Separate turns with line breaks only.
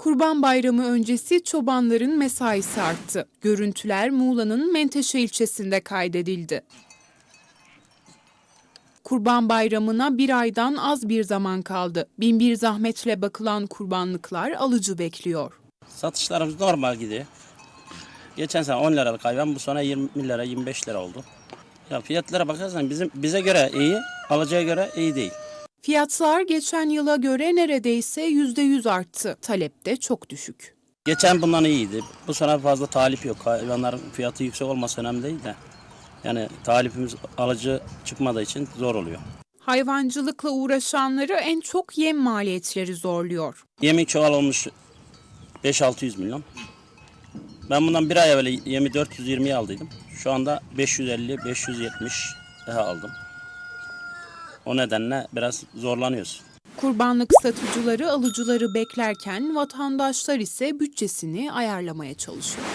Kurban Bayramı öncesi çobanların mesaisi arttı. Görüntüler Muğla'nın Menteşe ilçesinde kaydedildi. Kurban Bayramı'na bir aydan az bir zaman kaldı. Binbir zahmetle bakılan kurbanlıklar alıcı bekliyor.
Satışlarımız normal gidiyor. Geçen sene 10 liralık hayvan bu sene 20 lira 25 lira oldu. Ya fiyatlara bakarsan bizim bize göre iyi, alıcıya göre iyi değil.
Fiyatlar geçen yıla göre neredeyse %100 arttı. Talep de çok düşük.
Geçen bundan iyiydi. Bu sene fazla talip yok. Hayvanların fiyatı yüksek olması önemli değil de. Yani talipimiz alıcı çıkmadığı için zor oluyor.
Hayvancılıkla uğraşanları en çok yem maliyetleri zorluyor.
Yemin çuval olmuş 5-600 milyon. Ben bundan bir ay evvel yemi 420'ye aldıydım. Şu anda 550-570 daha aldım. O nedenle biraz zorlanıyoruz.
Kurbanlık satıcıları alıcıları beklerken vatandaşlar ise bütçesini ayarlamaya çalışıyor.